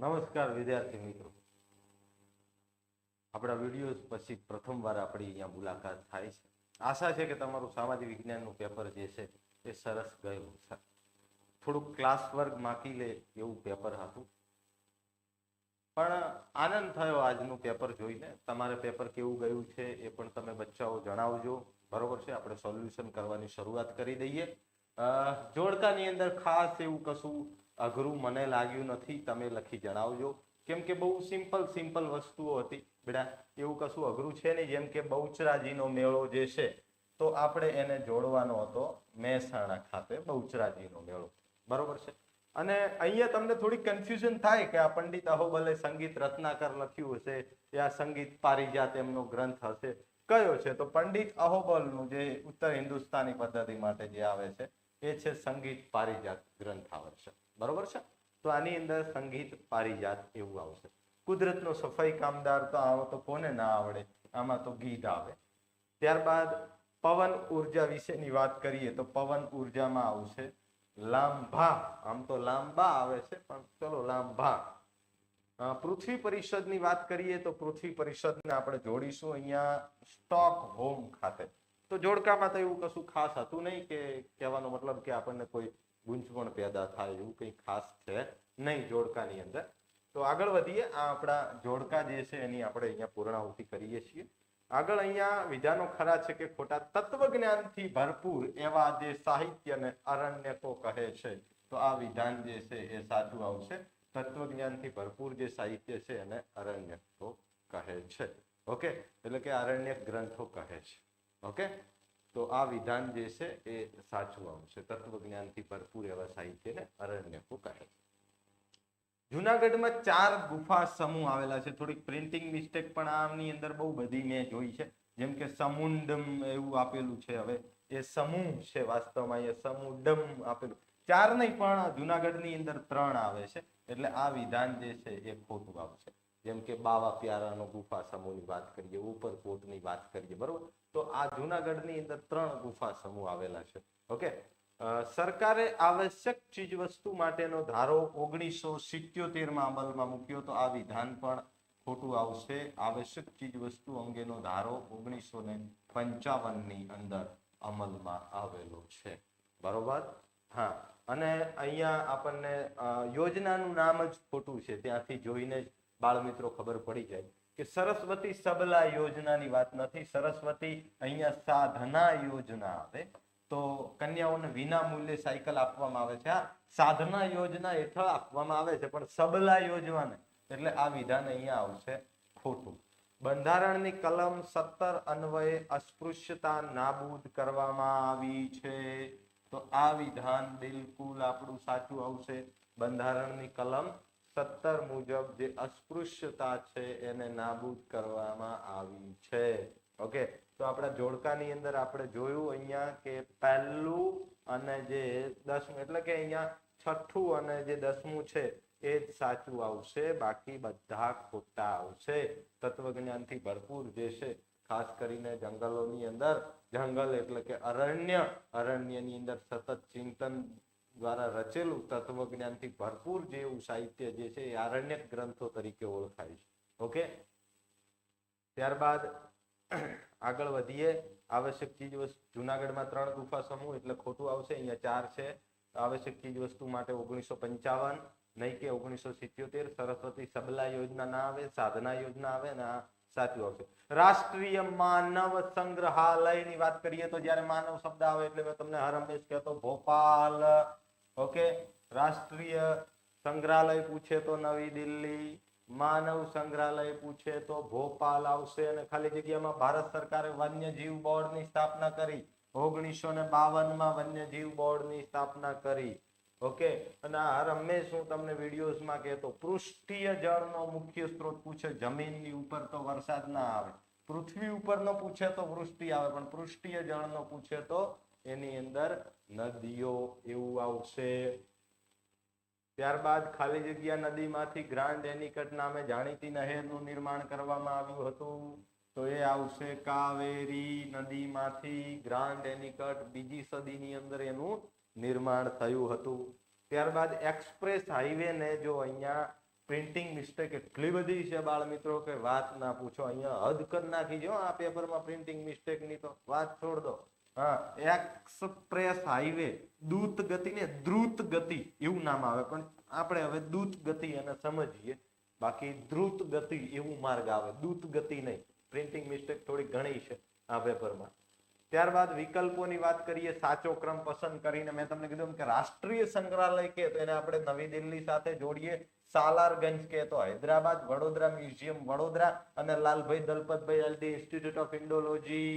નમસ્કાર વિદ્યાર્થી મિત્રો. આપણા વીડિયો પછી પ્રથમવાર આપણી અહીંયા મુલાકાત થાય છે. આશા છે કે તમારું સામાજિક વિજ્ઞાનનું પેપર જે છે એ સરસ ગયું છે થોડુંક ક્લાસ વર્ગ માકી લે એવું પેપર હતું. પણ આનંદ થયો આજનું પેપર જોઈને. તમારે પેપર કેવું ગયું છે એ પણ તમે બચ્ચાઓ જણાવજો. બરોબર છે? આપણે સોલ્યુશન કરવાની શરૂઆત કરી દઈએ. જોડકાની અંદર ખાસ એવું કશું અઘરું મને લાગ્યું નથી, તમે લખી જણાવજો. કેમ કે બહુ સિમ્પલ સિમ્પલ વસ્તુઓ હતી. બેટા, એવું કશું અઘરું છે નહીં, જેમ કે બહુચરાજીનો મેળો જે છે, તો આપણે એને જોડવાનો હતો મહેસાણા ખાતે, બહુચરાજીનો મેળો. બરોબર છે? અને અહીંયા તમને થોડી કન્ફ્યુઝન થાય કે આ પંડિત અહોબલે સંગીત રત્નાકર લખ્યું હશે, યા સંગીત પારિજાત એમનો ગ્રંથ હશે. કયો છે? તો પંડિત અહોબલનું જે ઉત્તર હિન્દુસ્તાની પદ્ધતિ માટે જે આવે છે, એ છે સંગીત પારિજાત ગ્રંથ આવે છે. બરોબર છે? તો આની અંદર સંગીત પારિજાત એવું આવશે. કુદરતનો સફાઈ કામદાર તો આવો તો કોને ના આવડે? આમાં તો ગીત આવે. ત્યારબાદ પવન ઊર્જા વિશેની વાત કરીએ તો પવન ઉર્જામાં આવશે લાંભા. આમ તો લાંબા આવે છે પણ ચલો અ, પૃથ્વી પરિષદની વાત કરીએ તો પૃથ્વી પરિષદને આપણે જોડીશું અહીંયા સ્ટોક હોમ ખાતે. તો જોડકામાં તો એવું કશું ખાસ હતું નહીં કે કહેવાનો મતલબ કે આપણને કોઈ ગૂંચવણ પેદા થાય એવું કંઈ ખાસ છે નહીં જોડકાની અંદર. તો આગળ વધીએ. આ આપણા જોડકા જે છે એની આપણે અહીંયા પૂર્ણાહુતિ કરીએ છીએ. આગળ અહીંયા વિધાનો ખરા છે કે ખોટા તત્વજ્ઞાનથી ભરપૂર એવા જે સાહિત્યને અરણ્યકો કહે છે, તો આ વિધાન જે છે એ સાચું આવશે. તત્વજ્ઞાનથી ભરપૂર જે સાહિત્ય છે એને અરણ્યકો કહે છે. ઓકે? એટલે કે અરણ્યક ગ્રંથો કહે છે. ઓકે? તો આ વિધાન જે છે એ સાચું આવશે તત્વજ્ઞાનથી ભરપૂર એવા સાહિત્યને અરણ્યકો કહે છે. જુનાગઢમાં ચાર ગુફા સમૂહ આવેલા છે. થોડીક પ્રિન્ટિંગ મિસ્ટેક પણ આની અંદર બહુ બધી મેં જોઈ છે. જેમ કે સમુંડમ એવું આપેલું છે હવે. એ સમૂહ છે વાસ્તવમાં, એ સમુડમ આપેલું. ચાર નહીં પણ જુનાગઢની અંદર ત્રણ આવે છે. એટલે આ વિધાન જે છે એ ખોટું આવશે. જેમ કે બાવા પ્યારાનો ગુફા સમૂહની વાત કરીએ ઉપરકોટની વાત કરીએ, બરોબર? તો આ જુનાગઢની અંદર ત્રણ ગુફા સમૂહ આવેલા છે. ઓકે? સરકારે આવશ્યક ચીજ વસ્તુ માટેનો ધારો ઓગણીસો સિત્યોતેરમાં અમલમાં મૂક્યો તો આ વિધાન પણ ખોટું આવશે. આવશ્યક ચીજ વસ્તુ અંગેનો ધારો ઓગણીસો ને પંચાવન અંદર અમલમાં આવેલો છે. બરોબર? હા. અને અહીંયા આપણને યોજનાનું નામ જ ખોટું છે. ત્યાંથી જોઈને જ બાળ મિત્રો ખબર પડી જાય કે સરસ્વતી સબલા યોજનાની વાત નથી. સરસ્વતી અહીંયા સાધના યોજના આવે. તો કન્યાઓને વિના મૂલ્યે સાયકલ આપવામાં આવે છે. આ સાધના યોજના હેઠળ આપવામાં આવે છે, પણ સબલા યોજના એટલે આ વિધાન અહીંયા આવશે ખોટું. બંધારણની કલમ સત્તર અન્વયે અસ્પૃશ્યતા નાબૂદ કરવામાં આવી છે. તો આ વિધાન બિલકુલ આપણું સાચું આવશે. બંધારણની કલમ સત્તર મુજબ જે અસ્પૃશ્યતા છે એને નાબૂદ કરવામાં આવી છે. ઓકે? તો આપણા જોડકાની અંદર આપણે જોયું અહીંયા કે પહેલું અને જે દસમું, એટલે કે અહીંયા છઠ્ઠું અને જે દસમું છે એ જ સાચું આવશે, બાકી બધા ખોટા આવશે. તત્વજ્ઞાનથી ભરપૂર જે છે, ખાસ કરીને જંગલોની અંદર, જંગલ એટલે કે અરણ્ય, અરણ્યની અંદર સતત ચિંતન દ્વારા રચેલું તત્વજ્ઞાનથી ભરપૂર જેવું સાહિત્ય જે છે એ આરણ્યક ગ્રંથો તરીકે ઓળખાય છે. ઓકે? ત્યારબાદ આગળ વધીએ. આવશ્યક ચીજ વસ્તુ જુનાગઢમાં ત્રણ ગુફા સમૂહ એટલે ખોટું આવશે, અહીંયા ચાર છે. આવશ્યક ચીજ વસ્તુ માટે ઓગણીસો પંચાવન, નહીં કે ઓગણીસો સિત્યોતેર, સરસ્વતી સબલા યોજના ના આવે, સાધના યોજના આવે ને આ સાચું આવશે. રાષ્ટ્રીય માનવ સંગ્રહાલયની વાત કરીએ તો જ્યારે માનવ શબ્દ આવે એટલે મેં તમને હર હંમેશ કહેતો, ભોપાલ ઓકે? રાષ્ટ્રીય સંગ્રહાલય પૂછે તો નવી દિલ્હી, માનવ સંગ્રહાલય પૂછે તો ભોપાલ આવશે અને ખાલી જગ્યામાં ભારત સરકારે વન્યજીવ બોર્ડની સ્થાપના કરી. ઓગણીસો ને બાવનમાં વન્યજીવ બોર્ડની સ્થાપના કરી. ઓકે? અને આ હંમેશ હું તમને વિડીયોઝમાં કહેતો, પૃષ્ઠીય જળનો મુખ્ય સ્ત્રોત પૂછે, જમીનની ઉપર તો વરસાદ ના આવે. પૃથ્વી ઉપરનો પૂછે તો વૃષ્ટિ આવે, પણ પૃષ્ઠીય જળનો પૂછે તો એની અંદર નદીઓ એવું આવશે ત્યારબાદ ખાલી જગ્યા નદીમાંથી ગ્રાન્ડ એનિકટ નામે જાણીતી નહેરનું નિર્માણ કરવામાં આવ્યું હતું. તો એ આવશે કાવેરી નદીમાંથી ગ્રાન્ડ એનિકટ બીજી સદીની અંદર એનું નિર્માણ થયું હતું. ત્યારબાદ એક્સપ્રેસ હાઈવે ને જો અહીંયા પ્રિન્ટિંગ મિસ્ટેક એટલી બધી છે બાળ મિત્રો કે વાત ના પૂછો. અહીંયા હદ કરી નાખી જો આ પેપરમાં પ્રિન્ટિંગ મિસ્ટેકની તો. વાત છોડ દો. એક્સપ્રેસ હાઈવે, દૂત ગતિ ને દ્રુત ગતિ, એવું નામ આવે. પણ આપણે હવે દૂત ગતિ એને સમજીએ. બાકી દ્રુત ગતિ એવું માર્ગ આવે. દૂત ગતિ નહીં. પ્રિન્ટિંગ મિસ્ટેક થોડી ઘણી છે આ પેપરમાં ત્યારબાદ વિકલ્પોની વાત કરીએ, સાચો ક્રમ પસંદ કરીને મેં તમને કીધું કે રાષ્ટ્રીય સંગ્રહાલય કે તો એને આપણે નવી દિલ્હી સાથે જોડીએ. સાલારગંજ કે તો હૈદરાબાદ વડોદરા મ્યુઝિયમ વડોદરા અને Lalbhai Dalpatbhai LD institute of Indology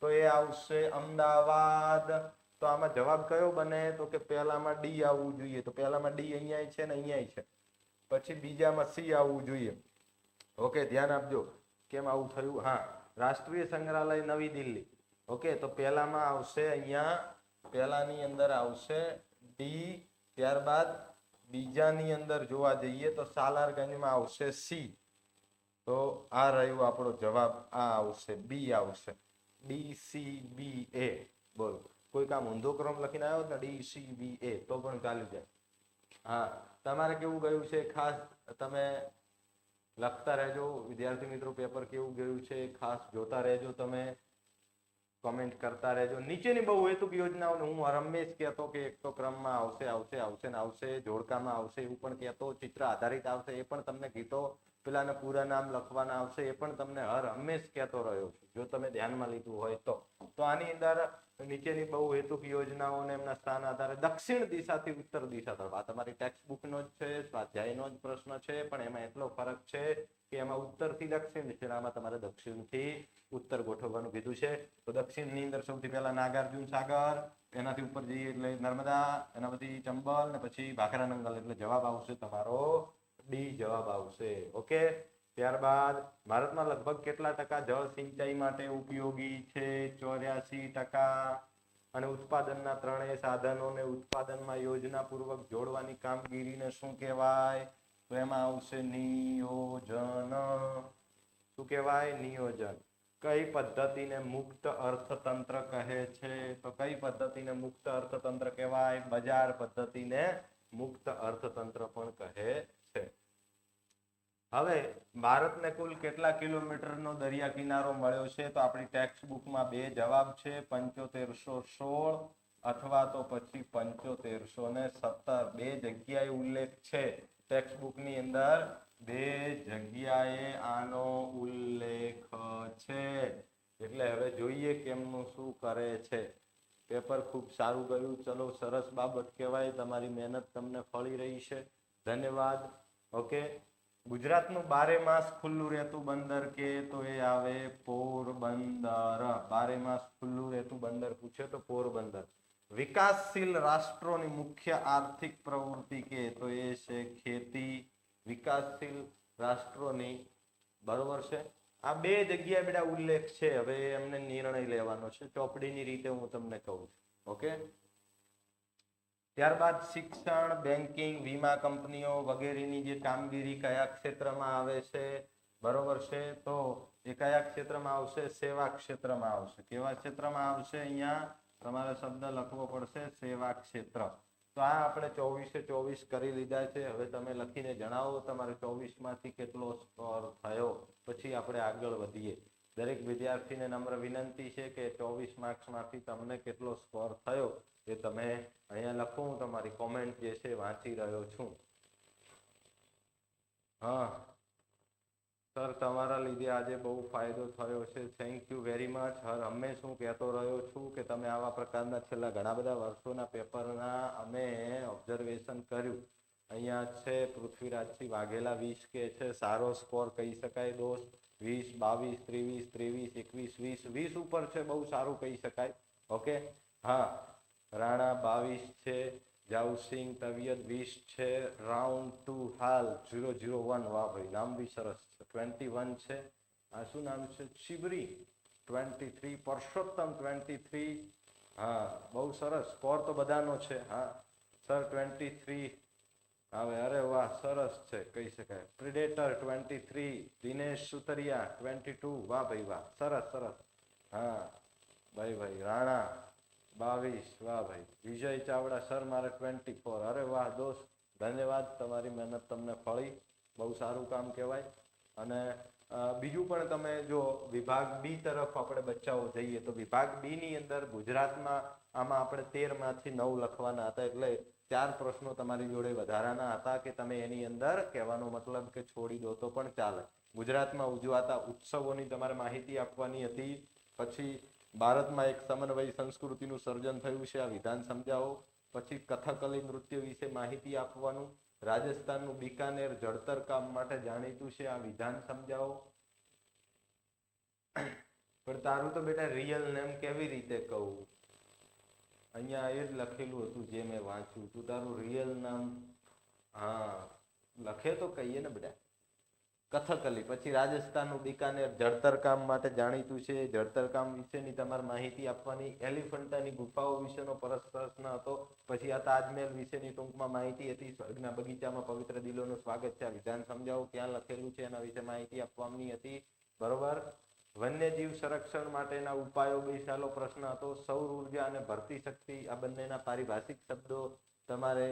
તો એ આવશે અમદાવાદ. તો આમાં જવાબ કયો બને? તો કે પહેલામાં ડી આવવું જોઈએ. તો પહેલામાં ડી અહીંયા છે ને અહીંયા છે. પછી બીજામાં સી આવવું જોઈએ. ઓકે, ધ્યાન આપજો. કેમ આવું થયું? હા, રાષ્ટ્રીય સંગ્રહાલય નવી દિલ્હી. ઓકે, તો પહેલામાં આવશે અહીંયા, પહેલાની અંદર આવશે ડી, ત્યારબાદ બીજાની અંદર જોવા જઈએ તો સાલારગંજમાં આવશે સી. તો આ રહ્યું આપણો જવાબ. આ આવશે, બી આવશે. D C B A. બોલો. કોઈ કામ ઊંધો ક્રમ લખીને આવ્યો ને ડી સી બી એ. તો પણ ચાલી જાય. હા, તમારે કેવું ગયું છે? ખાસ તમે લખતા રહેજો. વિદ્યાર્થી મિત્રો, પેપર કેવું ગયું છે? ખાસ જોતા રહેજો તમે. કોમેન્ટ કરતા રહેજો. નીચેની બહુ હેતુક યોજનાઓને હું રમેશ કહેતો કે એક તો ક્રમમાં આવશે આવશે આવશે ને આવશે, જોડકામાં આવશે એવું પણ કહેતો, ચિત્ર આધારિત આવશે એ પણ તમને ગીતો પેલાને પૂરા નામ લખવાના આવશે, એ પણ તમને હર હંમેશ કહેતો રહ્યો છું. જો તમે ધ્યાનમાં લીધું હોય તો. તો આની અંદર નીચેની બહુ હેતુક યોજનાઓને એમના સ્થાન આધારે દક્ષિણ દિશાથી ઉત્તર દિશા તરફ. આ તમારી ટેક્સ્ટ બુકનો જ છે, સ્વાધ્યાયનો જ પ્રશ્ન છે, પણ એમાં એટલો ફરક છે કે એમાં ઉત્તરથી દક્ષિણ છે આમાં તમારે દક્ષિણથી ઉત્તર ગોઠવવાનું કીધું છે. તો દક્ષિણની અંદર સૌથી પહેલા નાગાર્જુન સાગર, એનાથી ઉપર જઈએ એટલે નર્મદા એના પછી ચંબલ, ને પછી ભાખરાનંગલ, એટલે જવાબ આવશે તમારો ડી જવાબ આવશે. ઓકે? ત્યારબાદ ભારતમાં લગભગ કેટલા ટકા જળ સિંચાઈ માટે ઉપયોગી છે? ચોર્યાસી ટકા. અને ઉત્પાદનના ત્રણેય સાધનોને ઉત્પાદનમાં યોજનાપૂર્વક જોડવાની કામગીરીને શું કહેવાય? તો એમાં આવશે નિયોજન. શું કહેવાય? નિયોજન. કઈ પદ્ધતિને મુક્ત અર્થતંત્ર કહે છે? તો કઈ પદ્ધતિને મુક્ત અર્થતંત્ર કહેવાય? બજાર પદ્ધતિને મુક્ત અર્થતંત્ર પણ કહે હવે ભારતને કુલ કેટલા કિલોમીટરનો દરિયા કિનારો મળ્યો છે તો આપણી ટેક્સ્ટ બુકમાં બે જવાબ છે, પંચોતેરસો સોળ અથવા તો પછી પંચોતેરસો ને સત્તર. બે જગ્યાએ ઉલ્લેખ છે ટેક્સ્ટ બુકની અંદર. બે જગ્યાએ આનો ઉલ્લેખ છે. એટલે હવે જોઈએ કેમનું શું કરે છે. પેપર ખૂબ સારું ગયું. ચલો, સરસ બાબત કહેવાય. તમારી મહેનત તમને ફળી રહી છે. ધન્યવાદ. ઓકે? ગુજરાતનું બારે માસ ખુલ્લું રહેતું બંદર કે તો એ આવે પોરબંદર. બારે માસ ખુલ્લું રહેતું બંદર પૂછે તો પોરબંદર. વિકાસશીલ રાષ્ટ્રોની મુખ્ય આર્થિક પ્રવૃત્તિ કે તો એ છે ખેતી. વિકાસશીલ રાષ્ટ્રોની બરોબર છે આ બે જગ્યાએ બેટા ઉલ્લેખ છે. હવે એમને નિર્ણય લેવાનો છે. ચોપડીની રીતે હું તમને કહું છું. ઓકે? ત્યારબાદ શિક્ષણ બેન્કિંગ વીમા કંપનીઓ વગેરેની જે કામગીરી કયા ક્ષેત્રમાં આવે છે, બરોબર છે? તો એ કયા ક્ષેત્રમાં આવશે? સેવા ક્ષેત્રમાં આવશે. કેવા ક્ષેત્રમાં આવશે? અહીંયા તમારે શબ્દ લખવો પડશે, સેવા ક્ષેત્ર. તો આ આપણે ચોવીસે ચોવીસ કરી લીધા છે. હવે તમે લખીને જણાવો તમારે ચોવીસમાંથી કેટલો સ્કોર થયો. પછી આપણે આગળ વધીએ. દરેક વિદ્યાર્થીને નમ્ર વિનંતી છે કે ચોવીસ માર્ક્સમાંથી તમને કેટલો સ્કોર થયો. એ તમે અહીંયા લખો, હું તમારી કોમેન્ટ જે છે વાંચી રહ્યો છું. હા. સર, તમારા લીધે આજે બહુ ફાયદો થયો છે. થેન્ક યુ વેરી મચ હર હંમેશ હું કહેતો રહ્યો છું કે તમે આવા પ્રકારના છેલ્લા ઘણા બધા વર્ષોના પેપરના અમે ઓબ્ઝર્વેશન કર્યું. અહીંયા છે પૃથ્વીરાજસિંહ વાઘેલા વીસ કે છે. સારો સ્કોર કહી શકાય દોસ્ત. વીસ, બાવીસ, ત્રેવીસ ત્રેવીસ, એકવીસ, વીસ વીસ ઉપર છે, બહુ સારું કહી શકાય. ઓકે હા. રાણા બાવીસ છે જાઉસિંગ તબિયત વીસ છે, રાઉન્ડ ટુ હાલ ઝીરો ઝીરો વન, વાહ ભાઈ, નામ બી સરસ છે. ટ્વેન્ટી વન છે. આ શું નામ છે? શિબરી. Twenty three, Parsottam twenty three. હા, બહુ સરસ. સ્કોર તો બધાનો છે. હા. Sir, twenty three. હવે, અરે વાહ, સરસ છે, કહી શકાય. Predator twenty three, Dinesh Sutariya twenty two. વાહ ભાઈ, વાહ, સરસ સરસ. હા. ભાઈ ભાઈ, રાણા. બાવીસ, વાહ ભાઈ. વિજય ચાવડા, સર, મારે ટ્વેન્ટી ફોર અરે વાહ, દોસ્ત, ધન્યવાદ તમારી મહેનત તમને ફળી. બહુ સારું કામ કહેવાય. અને બીજું પણ તમે જો વિભાગ બી તરફ આપણે બચ્ચાઓ જઈએ, તો વિભાગ બી ની અંદર ગુજરાતમાં આમાં આપણે તેરમાંથી નવ લખવાના હતા, એટલે ચાર પ્રશ્નો તમારી જોડે વધારાના હતા કે તમે એની અંદર કહેવાનો મતલબ કે છોડી દો તો પણ ચાલે. ગુજરાતમાં ઉજવાતા ઉત્સવોની તમારે માહિતી આપવાની હતી. પછી ભારતમાં એક સમન્વય સંસ્કૃતિનું સર્જન થયું છે, આ વિધાન સમજાવો. પછી કથકલી નૃત્ય વિશે માહિતી આપવાનું. રાજસ્થાનનું બિકાનેર જળતર કામ માટે જાણીતું છે, આ વિધાન સમજાવો. પણ તારું તો બેટા રિયલ નેમ કેવી રીતે કહું? અહીંયા એ જ લખેલું હતું જે મેં વાંચ્યું. તું તારું રિયલ નામ, હા, લખે તો કહીએ ને બેટા. કથકલી પછી રાજસ્થાનનું બિકાનેર જળતર કામ માટે જાણીતું છે. જળતર કામ વિશેની તમારે માહિતી આપવાની. એલિફન્ટાની ગુફાઓ વિશેનો પરસ પ્રશ્ન હતો. પછી આ તાજમહેલ વિશેની ટૂંકમાં માહિતી હતી. સ્વર્ગના બગીચામાં પવિત્ર દિલોનું સ્વાગત છે. વિધાન સમજાવો. ક્યાં લખેલું છે. એના વિશે માહિતી આપવાની હતી. બરોબર? વન્યજીવ સંરક્ષણ માટેના ઉપાયો બેસાલો પ્રશ્ન હતો. સૌર ઊર્જા અને ભરતી શક્તિ. આ બંનેના પારિભાષિક શબ્દો તમારે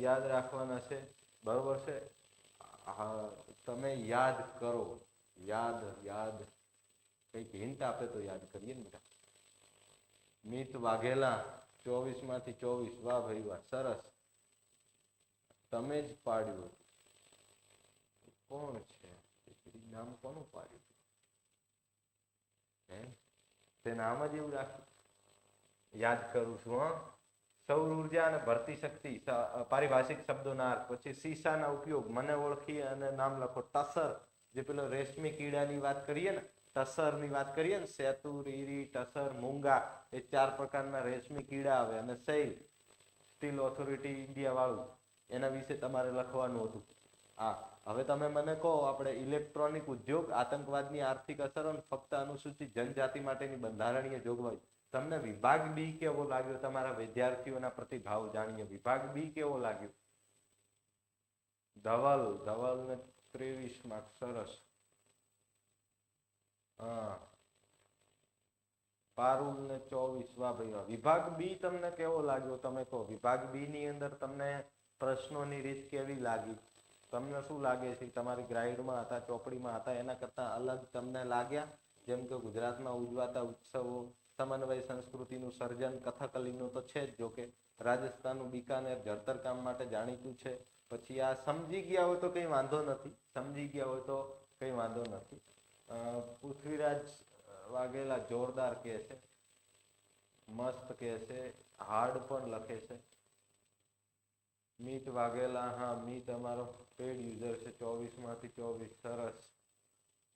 યાદ રાખવાના છે. બરોબર છે? તમે યાદ કરો. યાદ યાદ. કંઈક હિન્ટ આપે તો યાદ કરીએ ને બેટા. મિત વાઘેલા ચોવીસમાંથી ચોવીસ. વાહ ભાઈ વાહ, સરસ. તમે જ પાડ્યું કોણ છે? નામ કોનું પાડ્યું હે? તે નામ જ એવું રાખ્યું. યાદ કરું છું, હા. સૌર ઊર્જા અને ભરતી શક્તિ પારિભાષિક શબ્દોના અર્થ. પછી સીસાના ઉપયોગ, મને ઓળખી અને નામ લખો. ટસર જે પેલો રેશમી કીડાની વાત કરીએ ને ટસરની વાત કરીએ ને, સેતુ ઈરી ટસર મૂંગા, એ ચાર પ્રકારના રેશમી કીડા આવે. અને સૈલ, સ્ટીલ ઓથોરિટી ઇન્ડિયા વાળું એના વિશે તમારે લખવાનું હતું. હા હવે તમે મને કહો, આપણે ઇલેક્ટ્રોનિક ઉદ્યોગ, આતંકવાદની આર્થિક અસરો ફક્ત અનુસૂચિત જનજાતિ માટેની બંધારણીય જોગવાઈ. તમને વિભાગ બી કેવો લાગ્યો? તમારા વિદ્યાર્થીઓના પ્રતિભાવ જાણીએ. વિભાગ બી કેવો લાગ્યો? ધવલ ધવલ ને ત્રેવીસ માર્ક સરસ. હા. પારુલ ને ચોવીસ. વાહ ભાઈ વિભાગ બી તમને કેવો લાગ્યો? તમે કહો. વિભાગ બી ની અંદર તમને પ્રશ્નોની રીત કેવી લાગી? તમને શું લાગે છે? તમારી ગ્રાઇડમાં હતા, ચોપડીમાં હતા, એના કરતા અલગ તમને લાગ્યા? જેમ કે ગુજરાતમાં ઉજવાતા ઉત્સવો સમન્વય સંસ્કૃતિનું સર્જન કથકલીનું તો છે જ જોકે રાજસ્થાનનું બિકાનેર જળતર માટે જાણીતું છે. પછી આ સમજી ગયા હોય તો કંઈ વાંધો નથી, સમજી ગયા હોય તો કંઈ વાંધો નથી. પૃથ્વીરાજ વાઘેલા જોરદાર કહે છે, મસ્ત કહે છે, હાર્ડ પણ લખે છે. મીત વાઘેલા, હા, મીત અમારો પેડ યુઝર છે ચોવીસમાંથી ચોવીસ, સરસ.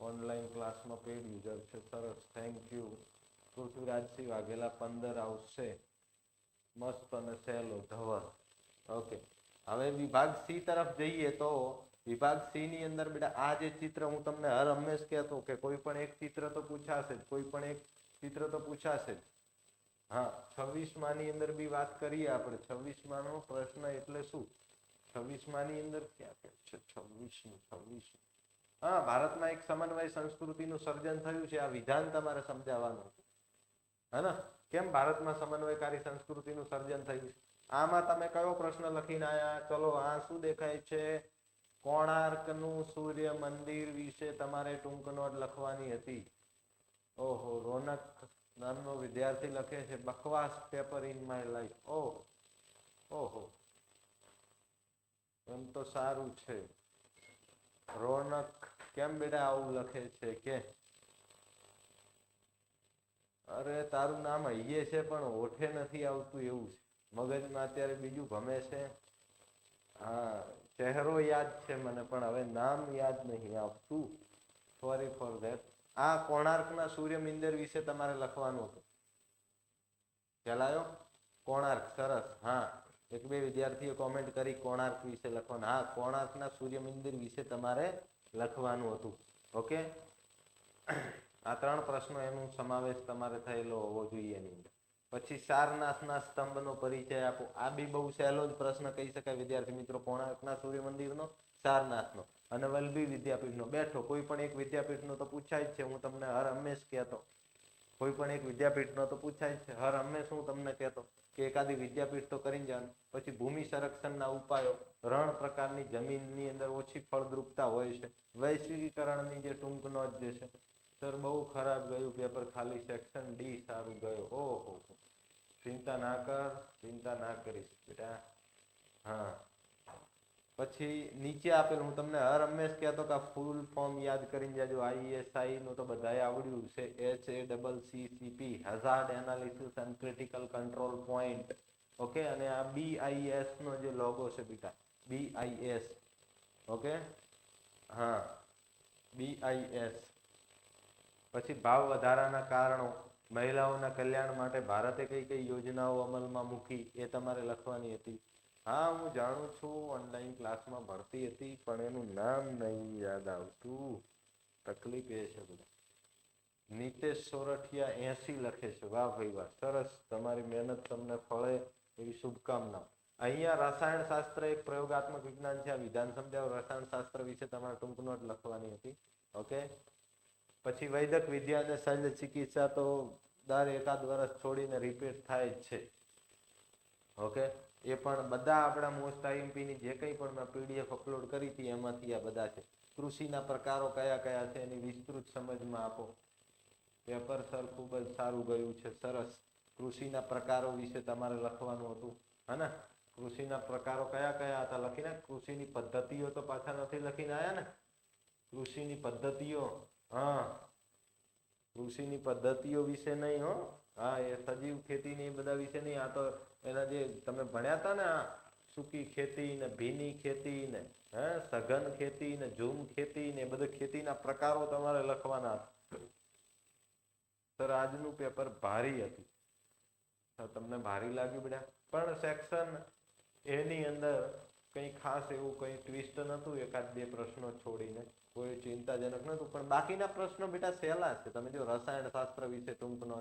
ઓનલાઈન ક્લાસમાં પેડ યુઝર છે, સરસ થેન્ક યુ પૃથ્વીરાજસિંહ વાઘેલા પંદર આવશે. મસ્ત અને સહેલો ધવલ. ઓકે હવે વિભાગ સી તરફ જઈએ તો વિભાગ સી ની અંદર બેટા આ જે ચિત્ર હું તમને હર હંમેશ કહેતો કે કોઈ પણ એક ચિત્ર તો પૂછાશે જ, કોઈ પણ એક ચિત્ર તો પૂછાશે જ. હા છવ્વીસની અંદર બી વાત કરીએ આપણે. છવ્વીસ નો પ્રશ્ન એટલે શું? છવ્વીસની અંદર ક્યાં છે? છવ્વીસનું છવ્વીસ હા, ભારતમાં એક સમન્વય સંસ્કૃતિનું સર્જન થયું છે. આ વિધાન તમારે સમજાવવાનું હે કેમ ભારતમાં સમન્વયકારી સંસ્કૃતિનું સર્જન થયું આમાં તમે કયો પ્રશ્ન લખીને આયા? ચલો, આ શું દેખાય છે? કોણાર્કનું સૂર્ય મંદિર વિશે તમારે ટૂંક નોટ લખવાની હતી. ઓહો, રોનક નામનો વિદ્યાર્થી લખે છે, બકવાસ પેપર ઇન માય લાઈફ. ઓહ ઓહો. એમ તો સારું છે. રોનક, કેમ બેટા આવું લખે છે? કે અરે, તારું નામ હૈયે છે, પણ ઓઠે નથી આવતું એવું છે. મગજમાં અત્યારે બીજું ભમે છે. હા, ચહેરો યાદ છે મને, પણ હવે નામ યાદ નહીં આવતું. સોરી ફોર ધેટ આ કોણાર્કના સૂર્ય મિંદર વિશે તમારે લખવાનું હતું. ચલાયો કોણાર્ક, સરસ. હા. એક બે વિદ્યાર્થીઓ કોમેન્ટ કરી કોણાર્ક વિશે લખવાનું. હા, કોણાર્કના સૂર્ય મંદિર વિશે તમારે લખવાનું હતું. ઓકે આ ત્રણ પ્રશ્નો એનું સમાવેશ તમારે થયેલો હોવો જોઈએ એની અંદર. પછી સારનાથના સ્તંભનો પરિચય આપો. આ બી બહુ સહેલો જ પ્રશ્ન કહી શકાય વિદ્યાર્થી મિત્રો. કોણાર્કના સૂર્ય મંદિરનો સારનાથનો અને વલ્લભી વિદ્યાપીઠનો. બેઠો, કોઈ પણ એક વિદ્યાપીઠનો તો પૂછાય જ છે. હું તમને હર હંમેશ કહેતો. કોઈ પણ એક વિદ્યાપીઠનો તો પૂછાય જ છે. હર હંમેશ હું તમને કહેતો કે એકાદી વિદ્યાપીઠ તો કરીને જવાનું. પછી ભૂમિ સંરક્ષણના ઉપાયો. રણ પ્રકારની જમીનની અંદર ઓછી ફળદ્રુપતા હોય છે. વૈશ્વિકીકરણની જે ટૂંક નોંધ જે છે. સર બહુ ખરાબ ગયું પેપર ખાલી સેક્શન ડી સારું ગયો. ઓહો. ચિંતા ના કર, ચિંતા ના કરીશ, બેટા. હા. પછી નીચે આપેલ હું તમને હર હંમેશ કહેતો કે ફૂલ ફોર્મ યાદ કરીને જાજો આઈએસઆઈ નું તો બધાએ આવડ્યું છે. H A double C CP hazard analysis and critical control point okay અને આ બીઆઈએસ નો જે લોગો છે બેટા બીઆઈએસ ઓકે હા. બીઆઈએસ પછી ભાવ વધારાના કારણો, મહિલાઓના કલ્યાણ માટે ભારતે કઈ કઈ યોજનાઓ અમલમાં મૂકી એ તમારે લખવાની હતી. હા, હું જાણું છું, ઓનલાઈન ક્લાસમાં ભરતી હતી, પણ એનું નામ નહીં યાદ આવતું. તકલીફ એ છે બધા. નીતેશ સોરઠિયા એસી લખે છે. વાહ ભાઈ વાહ, સરસ. તમારી મહેનત તમને ફળે એવી શુભકામનાઓ. અહીંયા રસાયણ શાસ્ત્ર એક પ્રયોગાત્મક વિજ્ઞાન છે. આ વિધાન સમજાવ રસાયણ શાસ્ત્ર વિશે તમારે ટૂંક નોટ લખવાની હતી. ઓકે? પછી વૈદક વિદ્યા અને શલ્ય ચિકિત્સા તો દર એકાદ વર્ષ છોડીને રિપીટ થાય જ છે. ઓકે? એ પણ બધા આપણા મોસ્ટ આઈએમપીની જે કંઈ પણ મેં પીડીએફ અપલોડ કરી હતી, એમાંથી આ બધા છે. કૃષિના પ્રકારો કયા કયા છે એની વિસ્તૃત સમજમાં આપો. પેપર સર ખૂબ જ સારું ગયું છે, સરસ. કૃષિના પ્રકારો વિશે તમારે લખવાનું હતું હે ને કૃષિના પ્રકારો કયા કયા હતા લખીને? કૃષિની પદ્ધતિઓ તો પાછા નથી લખીને આવ્યા ને? કૃષિની પદ્ધતિઓ હા. કૃષિની પદ્ધતિઓ વિશે નહીં, હો. હા, એ સજીવ ખેતી ને બધા વિશે નહીં. આ તો એના જે તમે ભણ્યા હતા ને સૂકી ખેતી ને, ભીની ખેતી ને, હે, સઘન ખેતી ને, ઝૂમ ખેતી ને બધા ખેતીના પ્રકારો તમારે લખવાના સર, આજનું પેપર ભારી હતું. તમને ભારી લાગ્યું બધા પણ સેક્શન એની અંદર કંઈ ખાસ એવું કંઈ ટ્વિસ્ટ નહોતું? એકાદ બે પ્રશ્નો છોડીને. કોઈ ચિંતાજનક નતું પણ બાકીના પ્રશ્નો બેટા સહેલા છે. તમે જો રસાયણ શાસ્ત્ર વિશે ટૂંકનો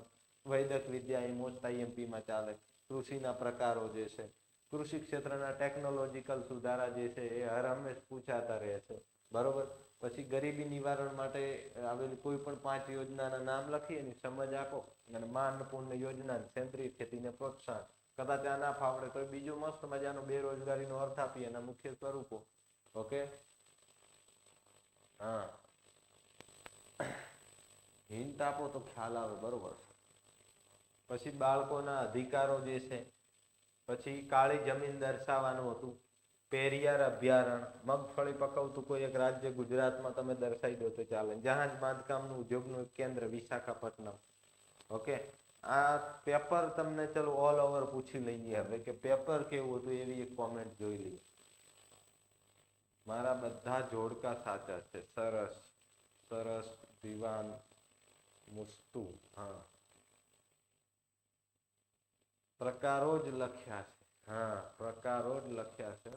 વૈદક વિદ્યા એ મોસ્ટ આઈએમપી ચાલે. કૃષિના પ્રકારો જે છે, કૃષિ ક્ષેત્રના ટેકનોલોજીકલ સુધારા જે છે, એ હર હંમેશ પૂછાતા રહે છે. બરોબર? પછી ગરીબી નિવારણ માટે આવેલી કોઈ પણ પાંચ યોજનાના નામ લખી એની સમજ આપો. અને માનપૂર્ણ યોજના, સેન્દ્રીય ખેતીને પ્રોત્સાહન. કદાચ આ ના ફાવડે તો બીજું મસ્ત મજાનો બેરોજગારીનો અર્થ આપીએ એના મુખ્ય સ્વરૂપો. ઓકે? હા. હિન્ટ આપો તો ખ્યાલ આવે, બરોબર. પછી બાળકોના અધિકારો જે છે, પછી કાળી જમીન દર્શાવવાનું હતું, પેરિયાર અભ્યારણ, મગફળી પકવતું કોઈ એક રાજ્ય ગુજરાતમાં તમે દર્શાવી દો તો ચાલે. જહાજ બાંધકામનું ઉદ્યોગનું કેન્દ્ર વિશાખાપટ્ટનમ. ઓકે? આ પેપર તમને ચલો ઓલ ઓવર પૂછી લઈએ હવે કે પેપર કેવું હતું એવી એક કોમેન્ટ જોઈ લઈએ. મારા બધા જોડકા સાચા છે. સરસ સરસ, દિવાન, મુસ્તુ. હા. પ્રકારો જ લખ્યા છે. હા, પ્રકારો જ લખ્યા છે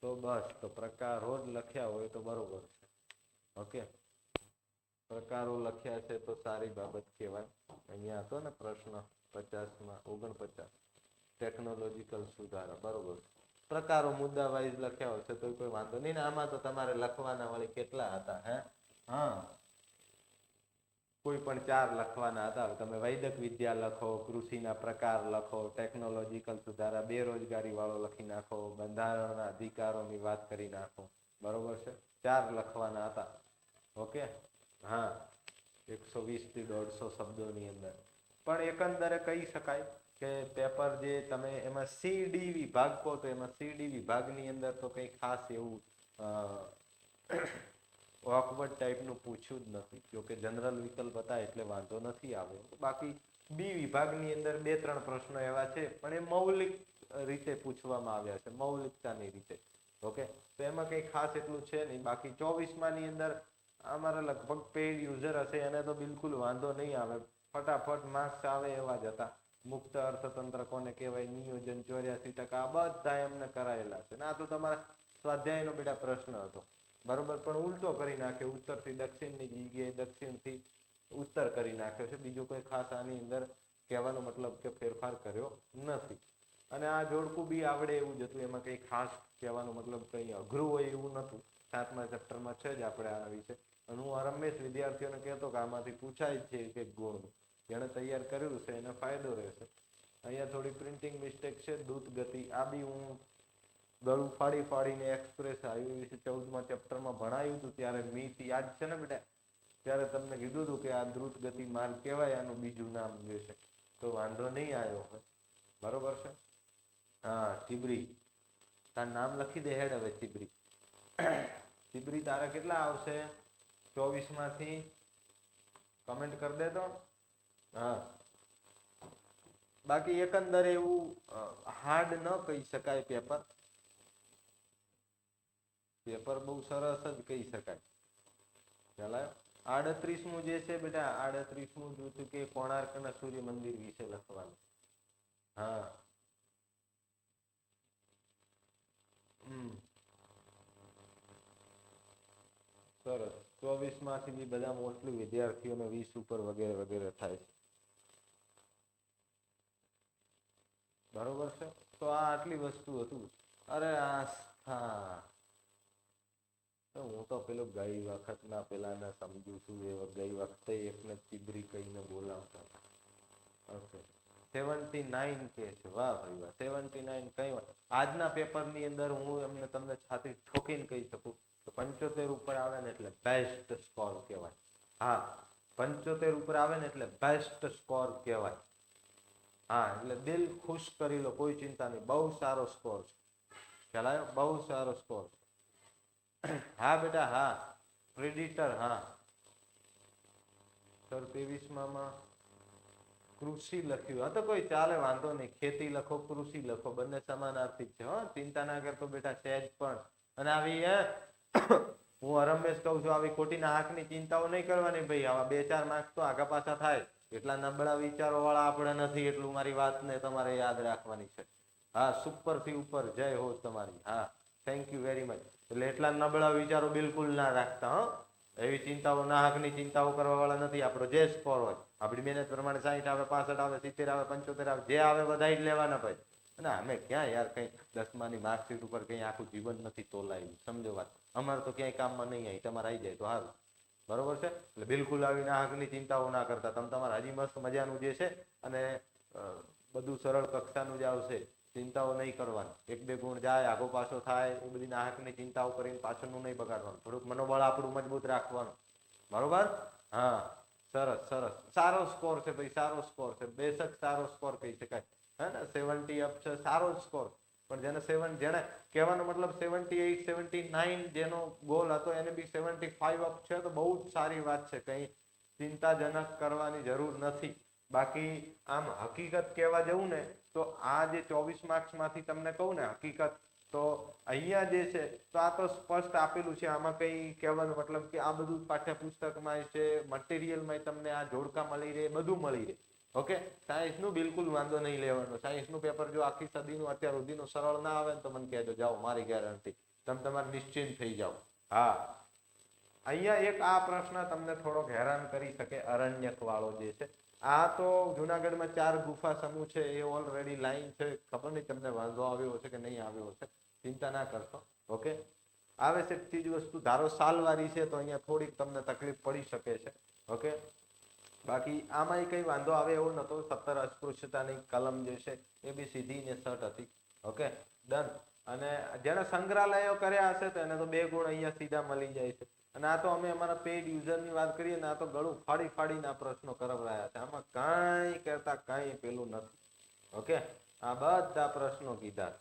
તો બસ, તો પ્રકારો જ લખ્યા હોય તો બરોબર છે. ઓકે? પ્રકારો લખ્યા છે તો સારી બાબત કહેવાય. અહીંયા હતો ને પ્રશ્ન પચાસમાં, ઓગણપચાસ. ટેકનોલોજીકલ સુધારા, બરોબર પ્રકારો મુદ્દા વાઇઝ લખ્યા હશે તો કોઈ વાંધો નહીં. ને આમાં તો તમારે લખવાના વળી કેટલા હતા, હે? હા. કોઈ પણ ચાર લખવાના હતા. તમે વૈદક વિદ્યા લખો, કૃષિના પ્રકાર લખો ટેકનોલોજીકલ સુધારા, બેરોજગારી વાળો લખી નાખો, બંધારણના અધિકારોની વાત કરી નાખો. બરોબર છે? ચાર લખવાના હતા. ઓકે? હા. એકસો વીસથી દોઢસો શબ્દોની અંદર. પણ એકંદરે કહી શકાય કે પેપર જે તમે એમાં સી ડી વિભાગ કહો તો એમાં સી ડી વિભાગની અંદર તો કંઈ ખાસ એવું ઓકવર્ડ ટાઈપનું પૂછ્યું જ નથી. જોકે જનરલ વિકલ્પ હતા એટલે વાંધો નથી આવ્યો. બાકી બી વિભાગની અંદર બે ત્રણ પ્રશ્નો એવા છે, પણ એ મૌલિક રીતે પૂછવામાં આવ્યા છે, મૌલિકતાની રીતે. ઓકે? તો એમાં કંઈ ખાસ એટલું છે નહીં. બાકી ચોવીસમાની અંદર અમારા લગભગ પેઇડ યુઝર હશે, એને તો બિલકુલ વાંધો નહીં આવે. ફટાફટ માર્ક્સ આવે એવા જ હતા. મુક્ત અર્થતંત્ર કોને કહેવાય, નિયોજન ચોર્યાસી ટકા, આ બધા એમને કરાયેલા છે. આ તો તમારા સ્વાધ્યાયનો બેટા પ્રશ્ન હતો. બરોબર? પણ ઉલટો કરી નાખ્યો ઉત્તરથી દક્ષિણની જગ્યાએ દક્ષિણથી ઉત્તર કરી નાખ્યો છે. બીજું કોઈ ખાસ આની અંદર કહેવાનો મતલબ કે ફેરફાર કર્યો નથી. અને આ જોડકું બી આવડે એવું જ હતું. એમાં કંઈ ખાસ કહેવાનો મતલબ કંઈ અઘરું હોય એવું નતું સાતમા ચેપ્ટરમાં છે જ આપણે આના વિશે. અને હું રમેશ વિદ્યાર્થીઓને કહેતો કે આમાંથી પૂછાય છે કે ગુણ જેણે તૈયાર કર્યું છે, એને ફાયદો રહેશે. અહીંયા થોડી પ્રિન્ટિંગ મિસ્ટેક છે, દૂત ગતિ. આ બી હું ગળું ફાડી ફાડીને એક્સપ્રેસ આવ્યું વિશે ચૌદમાં ચેપ્ટરમાં ભણાયું હતું, ત્યારે મીત યાદ છે ને બેટા? ત્યારે તમને કીધું હતું કે આ દ્રુત ગતિ માર્ગ કહેવાય, આનું બીજું નામ જે છે. તો વાંધો નહીં આવ્યો હોય બરોબર છે? હા, ચીબરી. તાર નામ લખી દે હેડ હવે, ચીબરી. ચીબરી તારા કેટલા આવશે? ચોવીસમાંથી કમેન્ટ કરી દે તો. હા. બાકી એકંદરે એવું હાર્ડ ન કહી શકાય પેપર પેપર બહુ સરસ જ કહી શકાય. ખ્યાલ આડત્રીસ આડત્રીસમું જે છે બેટા, આડત્રીસમું જોતું કે કોણાર્ક ના સૂર્ય મંદિર વિશે લખવાનું. હા. હમ. સરસ. ચોવીસમાંથી બી બધા મોસ્ટલી વિદ્યાર્થીઓને વીસ ઉપર વગેરે વગેરે થાય છે. બરોબર છે? તો આ આટલી વસ્તુ હતું. અરે તો હું તો પેલો ગઈ વખતના પેલાને સમજુ છું, એ ગઈ વખતે એકને ચીબરી કહીને બોલાવતા ઓકે. સેવન્ટી નાઇન કે છે. વાહ ભાઈ વાહ. સેવન્ટી નાઇન કઈ આજના પેપરની અંદર હું એમને તમને છાતી ઠોકીને કહી શકું તો પંચોતેર ઉપર આવે ને એટલે બેસ્ટ સ્કોર કહેવાય. હા, પંચોતેર ઉપર આવે ને એટલે બેસ્ટ સ્કોર કહેવાય. હા, એટલે દિલ ખુશ કરી લો, કોઈ ચિંતા નહીં. બહુ સારો સ્કોર છે. ખ્યાલ બહુ સારો સ્કોર હા બેટા, હા. પ્રિડિટર હા. સર ત્રેવીસમાં કૃષિ લખ્યું. હા, તો કોઈ ચાલે, વાંધો નહીં. ખેતી લખો, કૃષિ લખો. બંને સમાનાર્થી છે. હો, ચિંતા ના કરતો બેટા, સહેજ પણ. અને આવી, હે? હું હરમેશ કહું છું, આવી ખોટીના હાકની ચિંતાઓ નહીં કરવાની ભાઈ. આવા બે ચાર માર્ક્સ તો આગા પાછા થાય. એટલા નબળા વિચારો વાળા આપણે નથી એટલું મારી વાતને તમારે યાદ રાખવાની છે. હા સુપરથી ઉપર જય હો તમારી. હા થેન્ક યુ વેરી મચ એટલે એટલા નબળા વિચારો બિલકુલ ના રાખતા, હો. એવી ચિંતાઓ નાહકની ચિંતાઓ કરવા વાળા નથી. આપણો જે સ્કોર હોય આપણી મહેનત પ્રમાણે સાહીઠ આવે, પાસઠ આવે, સિત્તેર આવે, પંચોતેર આવે, જે આવે બધા જ લેવાના ભાઈ. અને અમે ક્યાં યાર કઈ દસમાની માર્કશીટ ઉપર કઈ આખું જીવન નથી તોલાયું. સમજો વાત. અમારે તો ક્યાંય કામમાં નહીં આવી. તમારે આવી જાય તો સારું. બરોબર છે? એટલે બિલકુલ આવી નાહકની ચિંતાઓ ના કરતા. તમે તમારે હજી મસ્ત મજાનું જે છે અને બધું સરળ કક્ષાનું જ આવશે. ચિંતાઓ નહીં કરવાની. એક બે ગુણ જાય, આગો પાછો થાય, એ બધી નાહકની ચિંતાઓ કરીને પાછળનું નહીં બગાડવાનું. થોડુંક મનોબળ આપણું મજબૂત રાખવાનું. બરોબર? હા. સરસ સરસ. સારો સ્કોર છે ભાઈ, સારો સ્કોર છે. બેશક સારો સ્કોર કહી શકાય. હે ને? સેવન્ટી અપ છે, સારો સ્કોર. પણ જેને સેવન જેને કહેવાનો મતલબ સેવન્ટી એઇટ સેવન્ટી નાઇન જેનો ગોલ હતો, એને બી સેવન્ટી ફાઈવ અપ છે, તો બહુ જ સારી વાત છે. કંઈ ચિંતાજનક કરવાની જરૂર નથી. બાકી આમ હકીકત કહેવા જવું ને, તો આ જે ચોવીસ માર્ક્સમાંથી તમને કહું ને હકીકત, તો અહીંયા જે છે, તો આ તો સ્પષ્ટ આપેલું છે. આમાં કંઈ કહેવાનો મતલબ કે આ બધું પાઠ્યપુસ્તકમાં છે મટીરિયલમાં તમને આ જોડકા મળી રહે, બધું મળી રહે. ઓકે? સાયન્સનું બિલકુલ વાંધો નહીં લેવાનો. સાયન્સનું પેપર જો આખી સદીનું અત્યાર સુધીનું સરળ ના આવે ને તો મને કહેજો, જાઓ, મારી ગેરંટી તમે તમારે નિશ્ચિંત થઈ જાઓ. હા. અહીંયા એક આ પ્રશ્ન તમને થોડોક હેરાન કરી શકે અરણ્યક વાળો જે છે. આ તો જુનાગઢમાં ચાર ગુફા સમૂહ છે, એ ઓલરેડી લાઈન છે. ખબર નહીં તમને વાંધો આવ્યો છે કે નહીં આવ્યો છે ચિંતા ના કરશો. ઓકે? આવે છે ચીજ વસ્તુ. ધારો સાલવારી છે તો અહીંયા થોડીક તમને તકલીફ પડી શકે છે. ઓકે? બાકી આમાં કઈ વાંધો આવે એવો નતો સત્તર અસ્પૃશ્યતાની કલમ જે છે એ બી સીધી ને સટ હતી. ઓકે? ડન. અને જેને સંગ્રહાલયો કર્યા હશે તો એને તો બે ગુણ અહીંયા સીધા મળી જાય છે. અને આ તો અમે અમારા પેડ યુઝરની વાત કરીએ ને આ તો ગળું ફાડી ફાડીને આ પ્રશ્નો કરાવરાયા છે. આમાં કાંઈ કરતા કાંઈ પેલું નથી. ઓકે? આ બધા પ્રશ્નો કીધા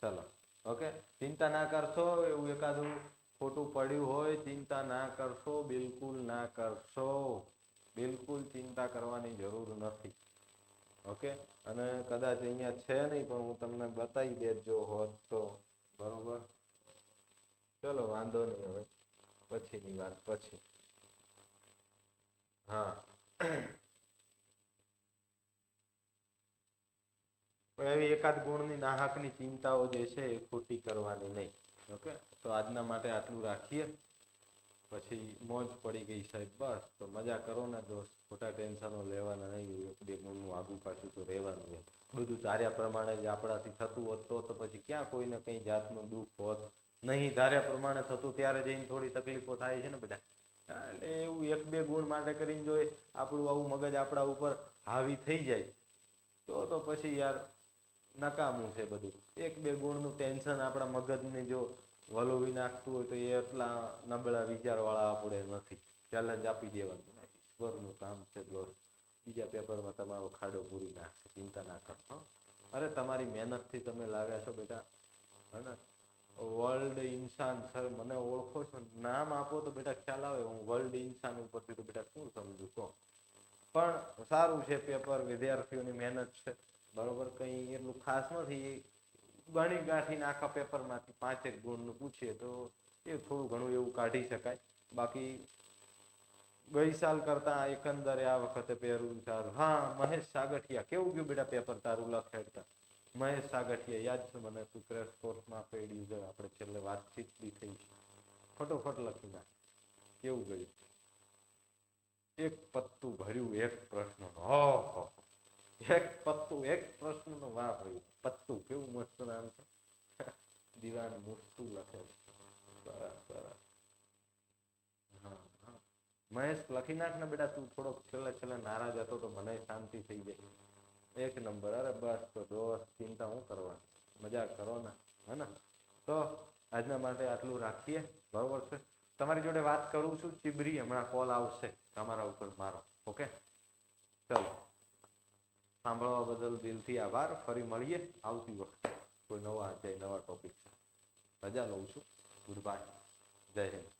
ચલો. ઓકે? ચિંતા ના કરશો, એવું એકાદું ખોટું પડ્યું હોય, ચિંતા ના કરશો, બિલકુલ ના કરશો. બિલકુલ ચિંતા કરવાની જરૂર નથી. ઓકે? અને કદાચ અહીંયા છે નહીં, પણ હું તમને બતાવી દેજો હોત તો. બરોબર? ચલો, વાંધો નહીં હવે. પછીની વાત, પછી. હા. એવી એકાદ ગુણની નાહકની ચિંતાઓ જે છે એ ખોટી કરવાની નહીં. ઓકે? તો આજના માટે આટલું રાખીએ. પછી મોજ પડી ગઈ સાહેબ, બસ. તો મજા કરો ને દોસ્ત. ખોટા ટેન્શનો લેવાના નહીં એક બે ગુણનું આગું પાછું તો રહેવાનું છે બધું ધાર્યા પ્રમાણે જ આપણાથી થતું હોત તો તો પછી ક્યાં કોઈને કંઈ જાતનું દુઃખ હોત? નહીં, ધાર્યા પ્રમાણે થતું ત્યારે જઈને થોડી તકલીફો થાય છે ને બધા. એટલે એવું એક બે ગુણ માટે કરીને જો આપણું આવું મગજ આપણા ઉપર હાવી થઈ જાય, તો તો પછી યાર નકામું છે બધું. એક બે ગુણનું ટેન્શન આપણા મગજને જો વલોવી નાખતું હોય તો એ એટલા નબળા વિચારવાળા આપણે નથી. ચેલેન્જ આપી દેવાનું ઈશ્વરનું કામ છે દોસ્ત બીજા પેપરમાં તમારો ખાડો પૂરી નાખશે. ચિંતા ના કરશો અરે તમારી મહેનતથી તમે લાવ્યા છો બેટા. હે વર્લ્ડ ઇન્સાન સર મને ઓળખો છો. નામ આપો તો બેટા ખ્યાલ આવે. હું વર્લ્ડ ઇન્સાન ઉપરથી તો બેટા શું સમજુ, કહો. પણ સારું છે પેપર, વિદ્યાર્થીઓની મહેનત છે. બરોબર? કંઈ એટલું ખાસ નથી. ગણી ગાંઠીને આખા પેપરમાંથી પાંચેક ગુણનું પૂછીએ તો એ થોડું ઘણું એવું કાઢી શકાય. બાકી ગઈ સાલ કરતા એકંદરે આ વખતે પહેરું સારું. હા, મહેશ સાગઠિયા, કેવું ગયું બેટા પેપર તારું લખેડતા મહેશ સાગઠિયા, યાદ છે મને તું ક્રેશ કોર્સમાં પેડ યુઝર આપણે છેલ્લે વાતચીત બી થઈ ફટોફટ લખી નાખ. કેવું ગયું? એક પત્તું ભર્યું, એક પ્રશ્ન ઓહો. એક પત્તું એક પ્રશ્ન નો વાહ ભાઈ પત્તું કેવું મસ્ત નામ છે? દિવાન મુસ્તુ લખે મહેશ, લખી નાખ ને બેટા, તું થોડોક છેલ્લે છેલ્લે નારાજ હતો તો મને શાંતિ થઈ જાય. એક નંબર. અરે બસ, તો દોસ્ત ચિંતા હું કરવાની? મજાક કરો ને. હે ને? તો આજના માટે આટલું રાખીએ. બરોબર છે? તમારી જોડે વાત કરું છું. ચીબરી હમણાં કોલ આવશે તમારા ઉપર મારો. ઓકે? ચલો. સાંભળવા બદલ દિલથી આભાર. ફરી મળીએ આવતી વખતે. કોઈ નવા અધ્યાય, નવા ટોપિક રજા લઉં છું. ગુડ બાય જય હિન્દ.